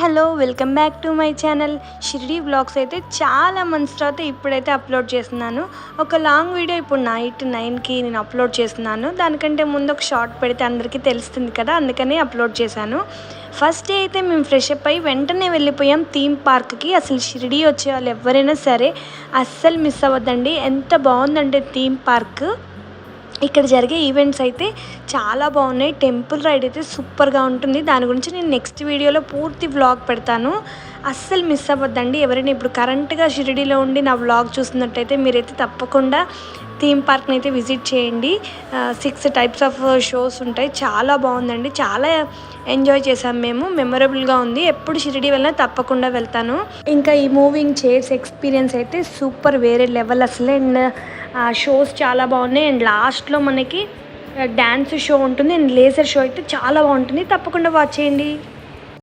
Hello welcome back to my channel. Shirdi blogs అయితే చాలా months తర్వాత ఇప్పుడైతే అప్లోడ్ చేస్తున్నాను. ఒక లాంగ్ వీడియో ఇప్పుడు నైట్ నైన్కి నేను అప్లోడ్ చేస్తున్నాను. దానికంటే ముందు ఒక షార్ట్ పెడితే అందరికీ తెలుస్తుంది కదా అందుకని అప్లోడ్ చేశాను. ఫస్ట్ డే అయితే మేము ఫ్రెష్ అప్ అయ్యి వెంటనే వెళ్ళిపోయాం థీమ్ పార్క్కి. అసలు షిరిడి వచ్చే వాళ్ళు ఎవరైనా సరే అస్సలు మిస్ అవ్వద్దండి. ఎంత బాగుందంటే థీమ్ పార్క్. ఇక్కడ జరిగే ఈవెంట్స్ అయితే చాలా బాగున్నాయి. టెంపుల్ రైడ్ అయితే సూపర్గా ఉంటుంది. దాని గురించి నేను నెక్స్ట్ వీడియోలో పూర్తి వ్లాగ్ పెడతాను. అస్సలు మిస్ అవ్వద్దండి. ఎవరైనా ఇప్పుడు కరెంట్గా షిరిడీలో ఉండి నా వ్లాగ్ చూస్తున్నట్టయితే మీరైతే తప్పకుండా థీమ్ పార్క్ని అయితే విజిట్ చేయండి. సిక్స్ టైప్స్ ఆఫ్ షోస్ ఉంటాయి. చాలా బాగుందండి. చాలా ఎంజాయ్ చేసాం మేము. మెమొరబుల్గా ఉంది. ఎప్పుడు షిరిడి వెళ్ళినా తప్పకుండా వెళ్తాను. ఇంకా ఈ మూవింగ్ చైర్స్ ఎక్స్పీరియన్స్ అయితే సూపర్ వేరే లెవెల్ అసలు అండ్ షోస్ చాలా బాగున్నాయి. అండ్ లాస్ట్లో మనకి డ్యాన్స్ షో ఉంటుంది. అండ్ లేజర్ షో అయితే చాలా బాగుంటుంది. తప్పకుండా వాచ్ చేయండి.